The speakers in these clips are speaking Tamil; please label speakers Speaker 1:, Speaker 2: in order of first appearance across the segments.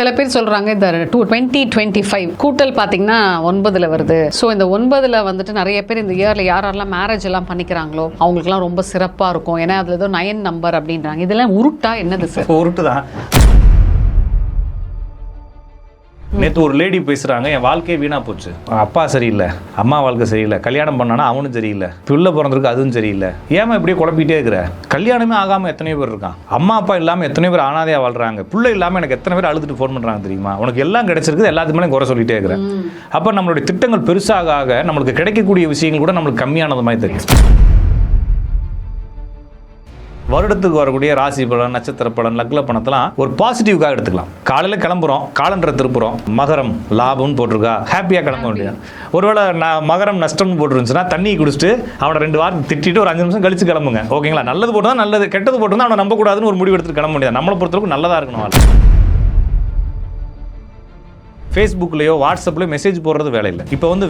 Speaker 1: சில பேர் சொல்றாங்க இந்த டூ டுவெண்ட்டி டுவெண்ட்டி ஃபைவ் கூட்டல் பார்த்தீங்கன்னா ஒன்பதுல வருது. ஸோ இந்த ஒன்பதுல வந்துட்டு நிறைய பேர் இந்த இயர்ல யாரெல்லாம் மேரேஜ் எல்லாம் பண்ணிக்கிறாங்களோ அவங்களுக்குலாம் ரொம்ப சிறப்பா இருக்கும். ஏன்னா அதுல ஏதோ நயன் நம்பர் அப்படின்றாங்க. இதெல்லாம் உருட்டா என்னது சார்
Speaker 2: உருட்டு தான் நேற்று ஒரு லேடி பேசுறாங்க என் வாழ்க்கையே வீணா போச்சு. அப்பா சரியில்லை அம்மா வாழ்க்கை சரியில்லை கல்யாணம் பண்ணானா அவனும் சரியில்லை பிள்ளை பிறந்திருக்கு அதுவும் சரியில்லை. ஏமா இப்படியே குழப்பிட்டே இருக்கிற? கல்யாணமே ஆகாம எத்தனை பேர் இருக்கான். அம்மா அப்பா இல்லாம எத்தனை பேர் அனாதையா வாழ்றாங்க. பிள்ளை இல்லாம எனக்கு எத்தனை பேர் அழுதுட்டு ஃபோன் பண்றாங்க தெரியுமா? உனக்கு எல்லாம் கிடைச்சிருக்குது எல்லாத்துக்குமே குறை சொல்லிட்டே இருக்கிறேன் அப்ப நம்மளுடைய திட்டங்கள் பெருசாக ஆக நம்மளுக்கு கிடைக்கக்கூடிய விஷயங்கள் கூட நம்மளுக்கு கம்மியானது மாதிரி தெரியும். வருடத்துக்கு வரக்கூடிய ராசி பலன் நட்சத்திர பலன் லக்ன பணத்தெல்லாம் ஒரு பாசிட்டிவ்காக எடுத்துக்கலாம். காலையில் கிளம்புறோம் காலண்டரை திருப்புறோம். மகரம் லாபம்னு போட்டிருக்கா. ஹாப்பியாக கிளம்ப வேண்டியது ஒருவேளை நான் மகரம் நஷ்டம்னு போட்டுருந்துச்சுன்னா தண்ணி குடிச்சிட்டு அவனை ரெண்டு வாரம் திட்டிட்டு ஒரு அஞ்சு நிமிஷம் கழிச்சு கிளம்புங்க. ஓகேங்களா நல்லது போட்டு தான் நல்லது. கெட்டது போட்டு அவனை நம்பக்கூடாதுன்னு ஒரு முடிவு எடுத்துட்டு கிளம்ப முடியாது நம்மளை பொறுத்தவரைக்கும் நல்லதாக இருக்கணும். ஃபேஸ்புக்லேயோ வாட்ஸ்அப்லேயோ மெசேஜ் போடுறது வேலை இல்லை. இப்போ வந்து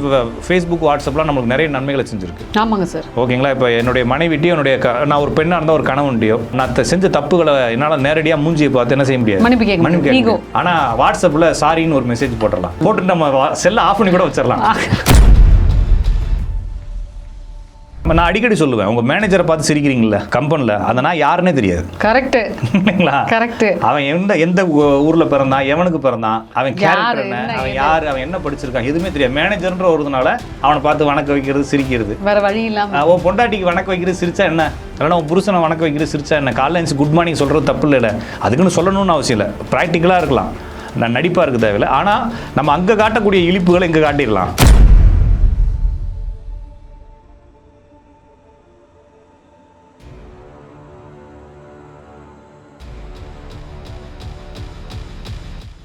Speaker 2: ஃபேஸ்புக் வாட்ஸ்அப்லாம் நமக்கு நிறைய நன்மைகளை செஞ்சுருக்கு.
Speaker 1: ஆமாங்க சார்.
Speaker 2: ஓகேங்களா? இப்போ என்னுடைய மனைவிட்டையும் என்னுடைய நான் ஒரு பெண்ணாக இருந்தால் ஒரு கணவன்ட்டையோ நான் செஞ்ச தப்புகளை என்னால் நேரடியாக மூஞ்சியை பார்த்து என்ன செய்ய முடியாது.
Speaker 1: மன்னிப்பு கேட்க முடியாது. Ego.
Speaker 2: முடியாது. ஆனா வாட்ஸ்அப்பில் சாரின்னு ஒரு மெசேஜ் போட்டுடலாம் போட்டு நம்ம செல்லை ஆஃப் பண்ணி கூட வச்சிடலாம் நான் அடிக்கடி சொல்லுவேன் உங்க மேனேஜரை பார்த்து சிரிக்கிறீங்களா கம்பெனியில் அதை நான் யாருன்னே தெரியாது.
Speaker 1: கரெக்ட்
Speaker 2: இல்லைங்களா?
Speaker 1: கரெக்ட்
Speaker 2: அவன் எந்த எந்த ஊர்ல பிறந்தான் எவனுக்கு பிறந்தான் அவன் கேரக்டர் என்ன அவன்? யாரு அவன் என்ன படிச்சிருக்கான் எதுவுமே தெரியாது. மேனேஜர்ன்ற ஒருதுனால அவனை பார்த்து வணக்க வைக்கிறது சிரிக்கிறது.
Speaker 1: வேற வழி இல்லாம.
Speaker 2: உன் பொண்டாட்டிக்கு வணக்க வைக்கிறது சிரிச்சா என்ன? இல்லைன்னா உன் புருஷனை வணக்க வைக்கிறது சிரிச்சா என்ன? காலைல எழுந்து குட் மார்னிங் சொல்கிறது தப்பு இல்லை அதுக்குன்னு சொல்லணும்னு அவசியம் இல்லை. ப்ராக்டிக்கலாக இருக்கலாம். நான் நடிப்பாக இருக்க தேவையில்லை. ஆனால் நம்ம அங்கே காட்டக்கூடிய இழிப்புகளை இங்கே காட்டிடலாம்.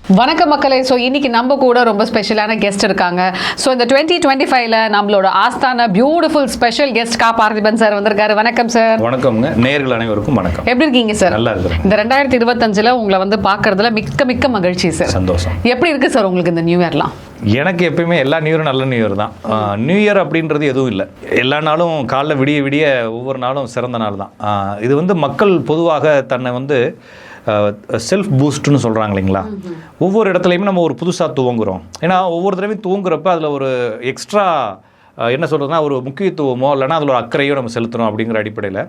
Speaker 1: வணக்கம் மக்களே. ஸோ இன்னைக்கு நம்ம கூட ரொம்ப ஸ்பெஷலான கெஸ்ட் இருக்காங்க. ஸோ இந்த டுவெண்ட்டி டுவெண்ட்டி ஃபைவ்ல நம்மளோட ஆஸ்தான பியூட்டிஃபுல் ஸ்பெஷல் கெஸ்ட் கா பார்த்திபன் சார் வந்திருக்காரு. வணக்கம் சார்
Speaker 2: வணக்கம்ங்க. நேர்கள் அனைவருக்கும் வணக்கம்.
Speaker 1: எப்படி இருக்கீங்க சார்
Speaker 2: நல்லா இருக்கிறேன்
Speaker 1: இந்த ரெண்டாயிரத்தி இருபத்தஞ்சுல உங்களை வந்து பார்க்கறதுல மிக்க மிக்க மகிழ்ச்சி சார்
Speaker 2: சந்தோஷம்.
Speaker 1: எப்படி இருக்கு சார் உங்களுக்கு இந்த நியூ இயர்லாம்
Speaker 2: எனக்கு எப்பயுமே எல்லா நியூ இயரும் நல்ல நியூ இயர் தான். நியூ இயர் அப்படின்றது எதுவும் இல்லை. எல்லா நாளும் காலைல விடிய விடிய ஒவ்வொரு நாளும் சிறந்த நாள் தான். இது வந்து மக்கள் பொதுவாக தன்னை வந்து செல்ஃப் பூஸ்ட்னு சொல்கிறாங்க இல்லைங்களா? ஒவ்வொரு இடத்துலையுமே நம்ம ஒரு புதுசாக துவங்குறோம். ஏன்னா ஒவ்வொரு தடவையும் துவங்குறப்ப அதில் ஒரு எக்ஸ்ட்ரா என்ன சொல்கிறதுனா ஒரு முக்கியத்துவமோ இல்லைன்னா அதில் ஒரு அக்கறையோ நம்ம செலுத்துறோம் அப்படிங்கிற அடிப்படையில்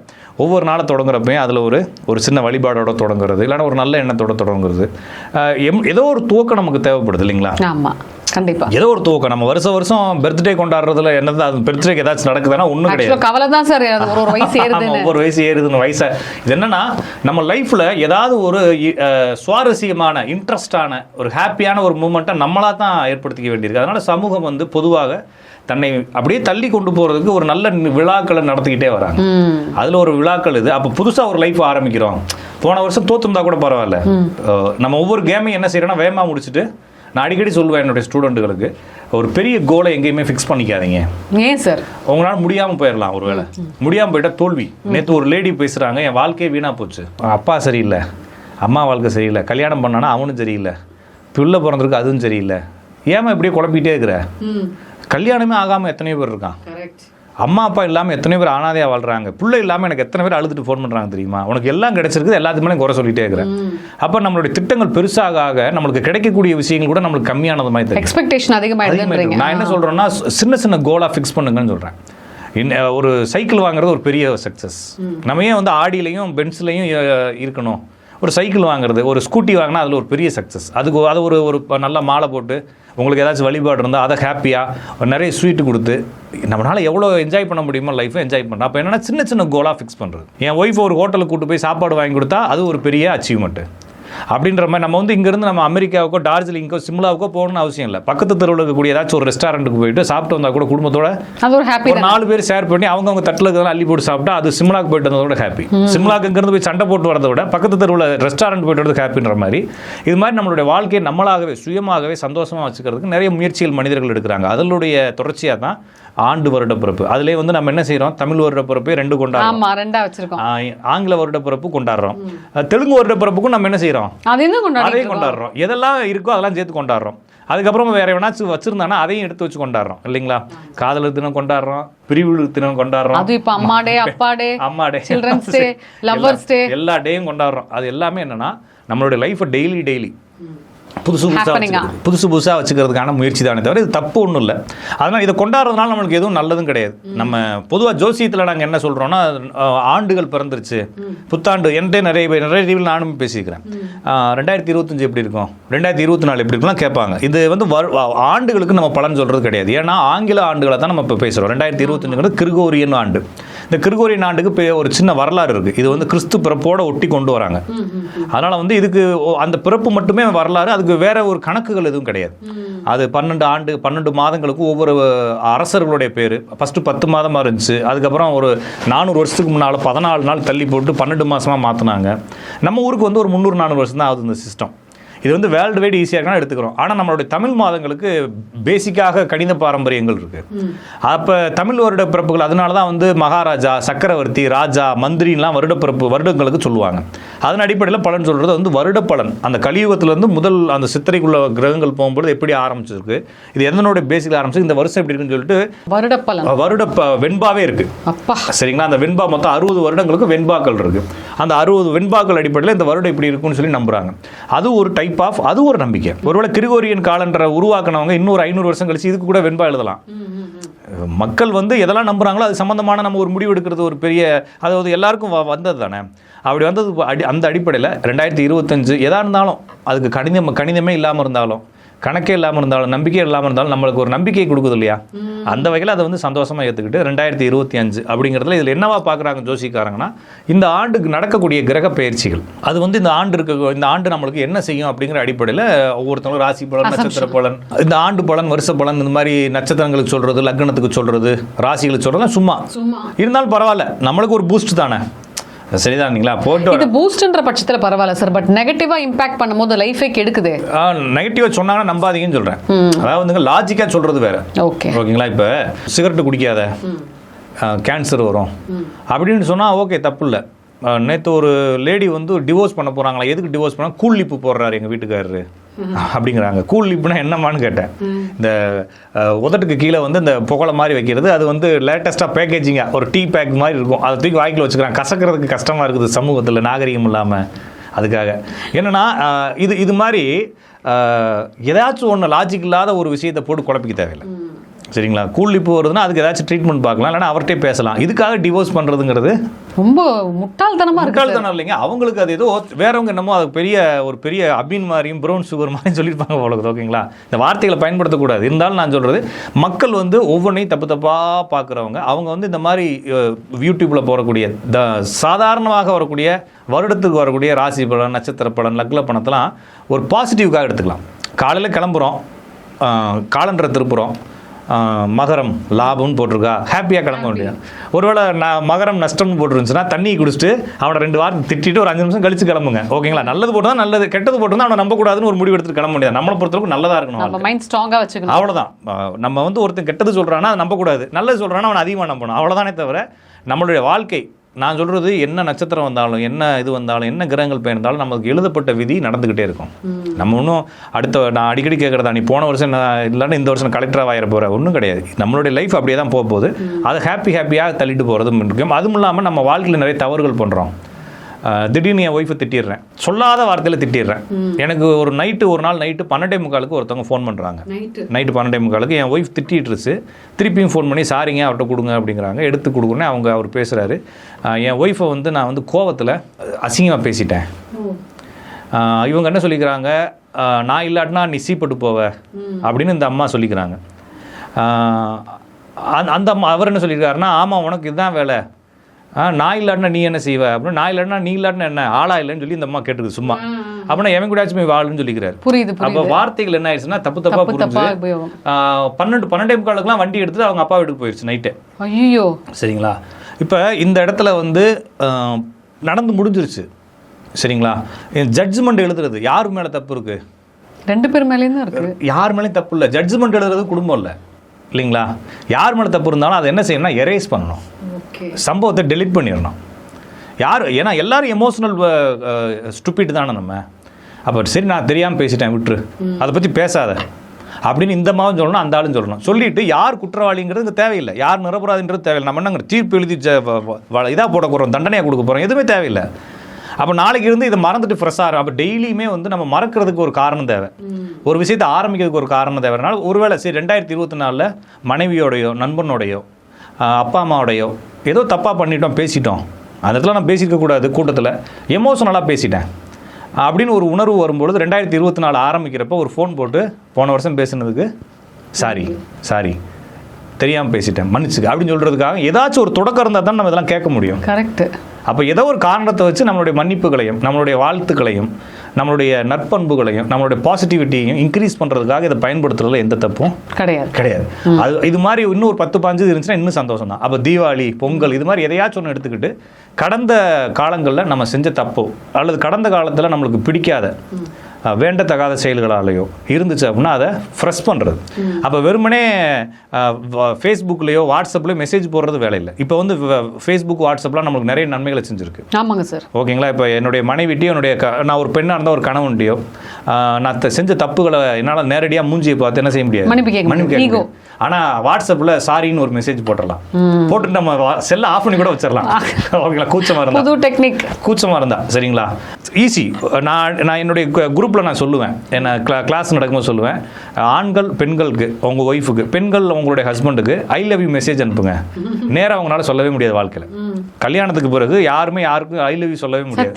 Speaker 2: ஒவ்வொரு நாளை தொடங்குறப்பையும் அதில் ஒரு ஒரு சின்ன வழிபாடோட தொடங்குறது இல்லைன்னா ஒரு நல்ல எண்ணத்தோட தொடங்குறது. எம் ஏதோ ஒரு துவக்கம் நமக்கு தேவைப்படுது இல்லைங்களா?
Speaker 1: ஆமாம் கண்டிப்பா.
Speaker 2: ஏதோ ஒரு துவக்கம் நம்ம வருஷம் வருஷம் பர்த்டே கொண்டாடுறதுல என்னது அது பர்த்டேக்கு ஏதாச்சும் நடக்குதுன்னா ஒன்றும் கிடையாது.
Speaker 1: கவலை தான் சார் ஒரு ஒரு வயசு ஏறுதுன்னு.
Speaker 2: ஒவ்வொரு வயசு ஏறுதுன்னு வயசை. இது என்னன்னா நம்ம லைஃப்ல ஏதாவது ஒரு சுவாரஸ்யமான இன்ட்ரெஸ்டான ஒரு ஹாப்பியான ஒரு மூமெண்ட்டை நம்மளா தான் ஏற்படுத்திக்க வேண்டியிருக்கு. அதனால சமூகம் வந்து பொதுவாக தன்னை அப்படியே தள்ளி கொண்டு போறதுக்கு ஒரு நல்ல விழாக்களை நடத்திக்கிட்டே வராங்க. அதுல ஒரு விழாக்கள் இது. அப்போ புதுசா ஒரு லைஃப் ஆரம்பிக்கிறோம். போன வருஷம் தோத்துருந்தா கூட பரவாயில்ல. நம்ம ஒவ்வொரு கேமையும் என்ன செய்யறோம்னா வேகமா முடிச்சுட்டு நான் அடிக்கடி சொல்லுவேன் என்னுடைய ஸ்டூடெண்ட்டுகளுக்கு ஒரு பெரிய கோலை எங்கேயுமே ஃபிக்ஸ் பண்ணிக்காதீங்க.
Speaker 1: ஏன் சார்?
Speaker 2: உங்களால முடியாம போயிடலாம் ஒருவேளை. முடியாம போயிட்டா தோல்வி. நேத்து ஒரு லேடி பேசுறாங்க என் வாழ்க்கையே வீணா போச்சு. அப்பா சரியில்லை. அம்மா வாழ்க்கை சரியில்லை. கல்யாணம் பண்ணானா அவனும் சரியில்லை. பிள்ளை பிறந்திருக்கு அதுவும் சரியில்லை. ஏமா இப்படியே குழப்பிட்டே இருக்கிற? கல்யாணமே ஆகாம எத்தனையோ பேர் இருக்கான். அம்மா அப்பா இல்லாம எத்தனை பேர் அனாதையா வாழ்றாங்க. பிள்ளை இல்லாம எனக்கு எத்தனை பேர் அழுதுட்டு ஃபோன் பண்றாங்க தெரியுமா? உனக்கு எல்லாம் கிடைச்சிருக்குது எல்லாத்துக்குமே குறை சொல்லிட்டே இருக்கிறேன். அப்ப நம்மளுடைய திட்டங்கள் பெருசாக ஆக நம்மளுக்கு கிடைக்கக்கூடிய விஷயங்கள் கூட நம்மளுக்கு கம்மியானது மாதிரி தெரியும்
Speaker 1: எக்ஸ்பெக்டேஷன்
Speaker 2: இருக்கு. நான் என்ன சொல்றேன்னா சி- சின்ன சின்ன கோலா ஃபிக்ஸ் பண்ணுங்கன்னு சொல்றேன். இன்ன ஒரு சைக்கிள் வாங்குறது ஒரு பெரிய சக்ஸஸ் நம்ம ஏன் வந்து ஆடியிலையும் பென்ஸ்லையும் இருக்கணும்? ஒரு சைக்கிள் வாங்குறது ஒரு ஸ்கூட்டி வாங்கினா அதில் ஒரு பெரிய சக்ஸஸ் அதுக்கு அதை ஒரு ஒரு நல்ல மாலை போட்டு உங்களுக்கு ஏதாச்சும் வழிபாடு இருந்தால் அதை ஹாப்பியாக நிறைய ஸ்வீட்டு கொடுத்து நம்மளால் எவ்வளோ என்ஜாய் பண்ண முடியுமோ லைஃப்பை என்ஜாய் பண்ணுறோம் அப்போ என்னென்னா சின்ன சின்ன கோலாக ஃபிக்ஸ் பண்ணுறது என் ஒய்ஃப் ஒரு ஹோட்டலுக்கு கூட்டு போய் சாப்பாடு வாங்கி கொடுத்தா அது ஒரு பெரிய அச்சீவ்மெண்ட்டு அப்படின்ற மாதிரி நம்ம வந்து இங்கேருந்து நம்ம அமெரிக்காவுக்கோ டார்ஜிலிங்கோ சிம்லாவுக்கோ போகணும்னு அவசியம் இல்லை. பக்கத்து தெருவில் இருக்கக்கூடிய ஏதாச்சும் ஒரு ரெஸ்டாரண்ட்டுக்கு போயிட்டு சாப்பிட்டு வந்தால் கூட குடும்பத்தோட
Speaker 1: ஒரு
Speaker 2: நாலு பேர் ஷேர் பண்ணி அவங்க அவங்க தட்டில் இருக்கிறதெல்லாம் அள்ளி போட்டு சாப்பிட்டா அது சிம்லாக்கு போயிட்டு வந்ததோட ஹாப்பி சிம்லாக்கு இங்கேருந்து போய் சண்டை போட்டு வரதை விட பக்கத்து தெருவில் ரெஸ்டாரண்ட் போயிட்டு வரது ஹாப்பின்ற மாதிரி. இது மாதிரி நம்மளுடைய வாழ்க்கையை நம்மளாகவே சுயமாகவே சந்தோஷமாக வச்சுக்கிறதுக்கு நிறைய முயற்சிகள் மனிதர்கள் எடுக்கிறாங்க. அதனுடைய தொடர்ச்சியாக தான் ஆண்டு வருட பிறப்பு அதுலேயே வந்து நம்ம என்ன செய்கிறோம் தமிழ் வருட பிறப்பே ரெண்டு கொண்டாடுறோம்.
Speaker 1: ரெண்டா வச்சிருக்கோம்.
Speaker 2: ஆங்கில வருட பிறப்பு கொண்டாடுறோம் தெலுங்கு வருட பிறப்புக்கும் நம்ம என்ன செய்கிறோம்
Speaker 1: அது
Speaker 2: கொண்டாடுறோம்? எதெல்லாம் இருக்கோ அதெல்லாம் சேர்த்து கொண்டாடுறோம். அதுக்கப்புறம் வேற எவனாச்சும் வச்சிருந்தானா அதையும் எடுத்து வச்சு கொண்டாடுறோம். இல்லைங்களா? காதலர் தினம் கொண்டாடுறோம் பிரிவு தினம் கொண்டாடுறோம்.
Speaker 1: அது இப்ப அம்மா டே அப்பா டே
Speaker 2: அம்மா டே
Speaker 1: சில்ட்ரன்ஸ் டே லவ்வர்ஸ் டே
Speaker 2: எல்லா டேயும் கொண்டாடுறோம். அது எல்லாமே என்னன்னா நம்மளுடைய லைஃப்பை டெய்லி டெய்லி புதுசு புதுசாக. புதுசு புதுசாக வச்சுக்கிறதுக்கான முயற்சி தானே தவிர இது தப்பு ஒன்றும் இல்லை. அதனால் இதை கொண்டாடுறதுனால நம்மளுக்கு எதுவும் நல்லதும் கிடையாது. நம்ம பொதுவாக ஜோசியத்தில் நாங்கள் என்ன சொல்கிறோன்னா ஆண்டுகள் பிறந்துருச்சு. புத்தாண்டு என்கிட்ட நிறைய பேர் நிறைய டிவியில் நானும் பேசியிருக்கிறேன் ஆஹ், ரெண்டாயிரத்தி இருபத்தஞ்சு எப்படி இருக்கும்? ரெண்டாயிரத்தி இருபத்தி நாலு எப்படி இருக்கும்லாம் கேட்பாங்க. இது வந்து ஆண்டுகளுக்கு நம்ம பலன் சொல்கிறது கிடையாது. ஏன்னா ஆங்கில ஆண்டுகளை தான் நம்ம இப்போ பேசுகிறோம் ரெண்டாயிரத்தி இருபத்தஞ்சுங்கிறது கிருகோரியன் ஆண்டு. இந்த கிருகோரியன் ஆண்டுக்கு ஒரு சின்ன வரலாறு இருக்குது இது வந்து கிறிஸ்து பிறப்போட ஒட்டி கொண்டு வராங்க. அதனால் வந்து இதுக்கு ஓ- அந்த பிறப்பு மட்டுமே வரலாறு அதுக்கு வேற ஒரு கணக்குகள் எதுவும் கிடையாது. அது பன்னெண்டு ஆண்டு பன்னெண்டு மாதங்களுக்கு ஒவ்வொரு அரசர்களுடைய பேர். ஃபஸ்ட்டு பத்து மாதமாக இருந்துச்சு. அதுக்கப்புறம் ஒரு நானூறு வருஷத்துக்கு முன்னால் பதினாலு நாள் தள்ளி போட்டு பன்னெண்டு மாதமாக மாற்றினாங்க நம்ம ஊருக்கு வந்து ஒரு முந்நூறு நானூறு வருஷம் தான் ஆகுது இந்த சிஸ்டம் இது வந்து வேர்ல்டு வைடு ஈஸியாக இருக்கா எடுத்துக்கிறோம். ஆனால் நம்மளுடைய தமிழ் மாதங்களுக்கு பேசிக்காக கணித பாரம்பரியங்கள் இருக்கு. அப்போ தமிழ் வருட பிறப்புகள் அதனால தான் வந்து மகாராஜா சக்கரவர்த்தி ராஜா மந்திரிலாம் வருட பிறப்பு வருடங்களுக்கு சொல்லுவாங்க. அதன் அடிப்படையில் பலன் சொல்கிறது வந்து வருட பலன் அந்த கலியுகத்திலேருந்து முதல் அந்த சித்திரைக்குள்ள கிரகங்கள் போகும்போது எப்படி ஆரம்பிச்சிருக்கு? இது எதனுடைய பேசிக்கில் ஆரம்பிச்சு இந்த வருஷம் எப்படி இருக்குன்னு சொல்லிட்டு வருட ப- வெண்பாவே இருக்குது
Speaker 1: அப்பா.
Speaker 2: சரிங்களா? அந்த வெண்பா மொத்தம் அறுபது வருடங்களுக்கு வெண்பாக்கள் இருக்கு. அந்த அறுபது வெண்பாக்கள் அடிப்படையில் இந்த வருடம் இப்படி இருக்கும்னு சொல்லி நம்புறாங்க. அது ஒரு டைப் ஆஃப் அது ஒரு நம்பிக்கை. ஒருவேளை கிரிகோரியன் காலண்டரை உருவாக்குனவங்க இன்னொரு ஐநூறு வருஷம் கழிச்சு இதுக்கு கூட வெண்பா எழுதலாம். மக்கள் வந்து எதெல்லாம் நம்புறாங்களோ அது சம்பந்தமான நம்ம ஒரு முடிவு எடுக்கிறது ஒரு பெரிய அதாவது எல்லாருக்கும் வந்தது தானே. அப்படி வந்தது அடி அந்த அடிப்படையில் ரெண்டாயிரத்தி இருபத்தஞ்சு எதா இருந்தாலும் அதுக்கு கணிதம் கணிதமே இல்லாமல் இருந்தாலும் கணக்கே இல்லாமல் இருந்தாலும் நம்பிக்கை இல்லாமல் இருந்தாலும் நம்மளுக்கு ஒரு நம்பிக்கை கொடுக்குது இல்லையா? அந்த வகையில் அதை வந்து சந்தோஷமாக ஏற்றுக்கிட்டு ரெண்டாயிரத்தி இருபத்தி அஞ்சு அப்படிங்கிறதுல இதில் என்னவா பார்க்குறாங்க ஜோசிக்காரங்கன்னா இந்த ஆண்டுக்கு நடக்கக்கூடிய கிரக பயிற்சிகள். அது வந்து இந்த ஆண்டு இருக்க இந்த ஆண்டு நம்மளுக்கு என்ன செய்யும் அப்படிங்கிற அடிப்படையில் ஒவ்வொருத்தவங்களும் ராசி பலன் நட்சத்திர பலன் இந்த ஆண்டு பலன் வருஷ பலன் இந்த மாதிரி நட்சத்திரங்களுக்கு சொல்கிறது லக்னத்துக்கு சொல்கிறது ராசிகளுக்கு சொல்கிறது சும்மா.
Speaker 1: சும்மா.
Speaker 2: இருந்தாலும் பரவாயில்ல நம்மளுக்கு ஒரு பூஸ்ட் தானே. சரிதானுங்களா போட்டு
Speaker 1: இது பூஸ்ட்ன்ற பட்சத்துல பரவாயில்ல சார் பட் நெகட்டிவா இம்பாக்ட் பண்ணும்போது லைஃபே கெடுக்குது.
Speaker 2: நெகட்டிவாக சொன்னாங்கன்னா நம்பாதீங்கன்னு சொல்கிறேன் அதாவது வந்துங்க லாஜிக்காக சொல்கிறது வேற.
Speaker 1: ஓகே
Speaker 2: ஓகேங்களா? இப்போ சிகரெட்டு குடிக்காத கேன்சர் வரும். அப்படின்னு சொன்னால் ஓகே தப்பு இல்லை நேற்று ஒரு லேடி வந்து டிவோர்ஸ் பண்ண போகிறாங்களா எதுக்கு டிவோர்ஸ் பண்ணால் கூல் லிப்பு போடுறாரு எங்கள் வீட்டுக்காரரு. அப்படிங்கிறாங்க. கூல் லிப்புனா என்னமான்னு கேட்டேன். இந்த உதட்டுக்கு கீழே வந்து இந்த புகழை மாதிரி வைக்கிறது. அது வந்து லேட்டஸ்ட்டாக பேக்கேஜிங்காக ஒரு டீ பேக் மாதிரி இருக்கும். அதை தூக்கி வாய்க்கில் வச்சுக்கிறாங்க. கசக்கிறதுக்கு கஷ்டமாக இருக்குது சமூகத்தில் நாகரிகம் இல்லாமல் அதுக்காக. என்னன்னா இது இது மாதிரி ஏதாச்சும் ஒன்று லாஜிக் இல்லாத ஒரு விஷயத்தை போட்டு குழப்பிக்க தேவையில்லை. சரிங்களா? கூல் லிப்பு வருதுன்னா அதுக்கு ஏதாச்சும் ட்ரீட்மெண்ட் பார்க்கலாம். இல்லைன்னா அவர்கிட்டே பேசலாம். இதுக்காக டிவோர்ஸ் பண்ணுறதுங்கிறது
Speaker 1: ரொம்ப முட்டாள்தனமா
Speaker 2: முட்டாள்தனம் இல்லைங்க. அவங்களுக்கு அது ஏதோ வேறவங்க என்னமோ அது பெரிய ஒரு பெரிய அபின் மாதிரியும் ப்ரௌன் சுகர் மாதிரியும் சொல்லியிருப்பாங்க போல ஓகேங்களா இந்த வார்த்தைகளை பயன்படுத்தக்கூடாது. இருந்தாலும் நான் சொல்கிறது மக்கள் வந்து ஒவ்வொன்றையும் தப்பு தப்பாக பார்க்குறவங்க அவங்க வந்து இந்த மாதிரி யூடியூப்பில் போடக்கூடிய த சாதாரணமாக வரக்கூடிய வருடத்துக்கு வரக்கூடிய ராசி பலன் நட்சத்திர பலன் லக்ன பணத்தெல்லாம் ஒரு பாசிட்டிவ்காக எடுத்துக்கலாம். காலையில் கிளம்புறோம் காலண்டரை திருப்புறோம் மகரம் லாபம்னு போட்டிருக்கா. ஹாப்பியாக கிளம்ப வேண்டியது ஒருவேளை நான் மகரம் நஷ்டம்னு போட்டுருந்துச்சுன்னா தண்ணி குடிச்சிட்டு அவனை ரெண்டு வாரம் திட்டிட்டு ஒரு அஞ்சு நிமிஷம் கழிச்சு கிளம்புங்க. ஓகேங்களா நல்லது போட்டு நல்லது. கெட்டது போட்டு அவனை நம்பக்கூடாதுன்னு ஒரு முடிவு எடுத்துட்டு கிளம்ப முடியாது நம்மளை பொறுத்தளவுக்கு நல்லதாக இருக்கணும்
Speaker 1: மைண்ட் ஸ்ட்ராங்கா வச்சுக்கணும்.
Speaker 2: அவ்வளோதான் நம்ம வந்து ஒருத்தன் கெட்டது சொல்கிறான்னா அதை நம்பக்கூடாது. நல்லது சொல்கிறான்னா அவனை அதிகமாக நம்பணும். அவ்வளோதானே தவிர நம்மளுடைய வாழ்க்கை நான் சொல்கிறது என்ன நட்சத்திரம் வந்தாலும் என்ன இது வந்தாலும் என்ன கிரகங்கள் பெயர்ந்தாலும் நமக்கு எழுதப்பட்ட விதி நடந்துக்கிட்டே இருக்கும். நம்ம ஒன்றும் அடுத்த நான் அடிக்கடி கேட்குறதா நீ போன வருஷம் இல்லைன்னா இந்த வருஷம் கலெக்டராக ஆயிர போகிற ஒன்றும் கிடையாது. நம்மளுடைய லைஃப் அப்படியே தான் போக போகுது அதை ஹாப்பி ஹாப்பியாக தள்ளிட்டு போகிறதும் இருக்கும் அதுவும் இல்லாமல் நம்ம வாழ்க்கையில் நிறைய தவறுகள் பண்ணுறோம் திடீர்னு என் ஒய்ஃபை திட்டிடுறேன். சொல்லாத வார்த்தையில் திட்டிடுறேன். எனக்கு ஒரு நைட்டு ஒரு நாள் நைட்டு பன்னெண்டே முக்காலுக்கு ஒருத்தவங்க ஃபோன் பண்ணுறாங்க நைட்டு பன்னெண்டே முக்காலுக்கு என் ஒய்ஃப் திட்டிட்டுருச்சு. திருப்பியும் ஃபோன் பண்ணி சாரிங்க அவர்கிட்ட கொடுங்க அப்படிங்கிறாங்க. எடுத்து கொடுக்குறேன் அவங்க அவர் பேசுகிறாரு என் ஒய்ஃபை வந்து நான் வந்து கோவத்தில் அசிங்கமாக பேசிட்டேன். இவங்க என்ன சொல்லிக்கிறாங்க? நான் இல்லாட்டினா நீ சீப்பட்டு போவ அப்படின்னு இந்த அம்மா சொல்லிக்கிறாங்க. அந்த- அந்த அம்மா அவர் என்ன சொல்லியிருக்காருன்னா ஆமாம் உனக்கு இதுதான் வேலை. நான் இல்லாட்டினா நீ என்ன செய்வ? அப்படின்னு நான் இல்லாட்டினா நீ இல்லாட்டினா என்ன? ஆளா இல்லைன்னு சொல்லி இந்த அம்மா கேட்டுருக்கு சும்மா. அப்படின்னா எவன் கூடயாச்சும் போய் வாழுன்னு சொல்லிக்கிறாரு.
Speaker 1: புரியுது
Speaker 2: அப்போ வார்த்தைகள் என்ன ஆயிடுச்சுன்னா தப்பு தப்பா புரிஞ்சு பன்னெண்டு பன்னெண்டே முக்காலுக்குலாம் வண்டி எடுத்துட்டு அவங்க அப்பா வீட்டுக்கு போயிடுச்சு நைட்டு
Speaker 1: ஐயோ
Speaker 2: சரிங்களா? இப்போ இந்த இடத்துல வந்து நடந்து முடிஞ்சிருச்சு. சரிங்களா? ஜட்ஜ்மெண்ட் எழுதுறது. யார் மேலே தப்பு இருக்கு?
Speaker 1: ரெண்டு பேர் மேலேயும் தான் இருக்கு.
Speaker 2: யார் மேலேயும் தப்பு இல்லை. ஜட்ஜ்மெண்ட் எழுதுறது குடும்பம் இல்லை. இல்லைங்களா? யார் மேலே தப்பு இருந்தாலும் அதை என்ன செய்யணும்னா எரேஸ் பண்ணணும். சம்பவத்தை டெலீட் பண்ணிடணும். யார் ஏன்னா எல்லாரும் எமோஷனல் ஸ்டூபிட் தானே நம்ம. அப்போ சரி நான் தெரியாமல் பேசிட்டேன் விட்டுரு. அதை பற்றி பேசாத. அப்படின்னு இந்த மாவும் சொல்லணும் அந்த ஆளும் சொல்லணும். சொல்லிட்டு யார் குற்றவாளிங்கிறது தேவையில்லை. யார் நிரபராதின்றது தேவையில்லை. நம்ம என்னங்க தீர்ப்பு எழுதி இதாக போட போகிறோம் தண்டனையாக கொடுக்க போகிறோம் எதுவுமே தேவையில்லை. அப்போ நாளைக்கு இருந்து இதை மறந்துட்டு ஃப்ரெஷ்ஷாக இருக்கும் அப்போ டெய்லியுமே வந்து நம்ம மறக்கிறதுக்கு ஒரு காரணம் தேவை. ஒரு விஷயத்தை ஆரம்பிக்கிறதுக்கு ஒரு காரணம் தேவைனால ஒருவேளை சரி ரெண்டாயிரத்தி இருபத்தி நாலில் மனைவியோடையோ நண்பனோடையோ அப்பா அம்மாவோடையோ ஏதோ தப்பாக பண்ணிட்டோம் பேசிட்டோம். அந்த இடத்துல நான் பேசியிருக்க கூடாது கூட்டத்தில். எமோஷனலாக பேசிட்டேன். அப்படின்னு ஒரு உணர்வு வரும்பொழுது ரெண்டாயிரத்தி இருபத்தி நாலு ஆரம்பிக்கிறப்ப ஒரு ஃபோன் போட்டு போன வருஷம் பேசுனதுக்கு சாரி சாரி தெரியாமல் பேசிட்டேன். மன்னிச்சுக்க. அப்படின்னு சொல்கிறதுக்காக ஏதாச்சும் ஒரு தொடக்கம் இருந்தால் தான் நம்ம இதெல்லாம் கேட்க முடியும்.
Speaker 1: கரெக்ட்
Speaker 2: அப்போ ஏதோ ஒரு காரணத்தை வச்சு நம்மளுடைய மன்னிப்புகளையும் நம்மளுடைய வாழ்த்துக்களையும் நம்மளுடைய நற்பண்புகளையும் நம்மளுடைய பாசிட்டிவிட்டியையும் இன்க்ரீஸ் பண்ணுறதுக்காக இதை பயன்படுத்துறதுல எந்த தப்பும்
Speaker 1: கிடையாது.
Speaker 2: கிடையாது. அது இது மாதிரி இன்னும் ஒரு பத்து பாஞ்சு இருந்துச்சுன்னா இன்னும் சந்தோஷம் தான் அப்போ தீபாவளி பொங்கல் இது மாதிரி எதையாச்சும் ஒன்று எடுத்துக்கிட்டு கடந்த காலங்களில் நம்ம செஞ்ச தப்போ அல்லது கடந்த காலத்தில் நம்மளுக்கு பிடிக்காத வேண்டத்தகாத செயல்களாலேயோ இருந்துச்சு அப்படின்னா அதை ஃப்ரெஷ் பண்ணுறது அப்போ வெறுமனே ஃபேஸ்புக்லேயோ வாட்ஸ்அப்லேயோ மெசேஜ் போடுறது வேலை இல்லை. இப்போ வந்து ஃபேஸ்புக் வாட்ஸ்அப்லாம் நம்மளுக்கு நிறைய நன்மைகளை செஞ்சுருக்கு.
Speaker 1: ஆமாங்க சார்.
Speaker 2: ஓகேங்களா? இப்போ என்னுடைய மனைவிட்டையும் என்னுடைய நான் ஒரு பெண்ணாக இருந்தால் ஒரு கணவன்ட்டையோ நான் செஞ்ச தப்புகளை என்னால் நேரடியாக மூஞ்சியை பார்த்து என்ன செய்ய முடியாது.
Speaker 1: மன்னிப்பு கேட்க.
Speaker 2: ஆனால் வாட்ஸ்அப்பில் சாரின்னு ஒரு மெசேஜ் போட்டுடலாம் போட்டுட்டு நம்ம செல்லை ஆஃப் பண்ணி கூட வச்சிடலாம் ஓகேங்களா? கூச்சமாக இருந்தா.
Speaker 1: புது டெக்னிக்
Speaker 2: கூச்சமாக இருந்தா. சரிங்களா? ஈஸி நான் நான் என்னுடைய குரூப்பில் நான் சொல்லுவேன். என்ன கிளா கிளாஸ் நடக்கும்போது சொல்லுவேன். ஆண்கள் பெண்களுக்கு உங்கள் ஒய்ஃபுக்கு பெண்கள் உங்களுடைய ஹஸ்பண்டுக்கு ஐ லவ் யூ மெசேஜ் அனுப்புங்க. நேராக அவங்களால சொல்லவே முடியாது வாழ்க்கையில். கல்யாணத்துக்கு பிறகு யாருமே யாருக்கும் ஐ லவ் யூ சொல்லவே முடியாது.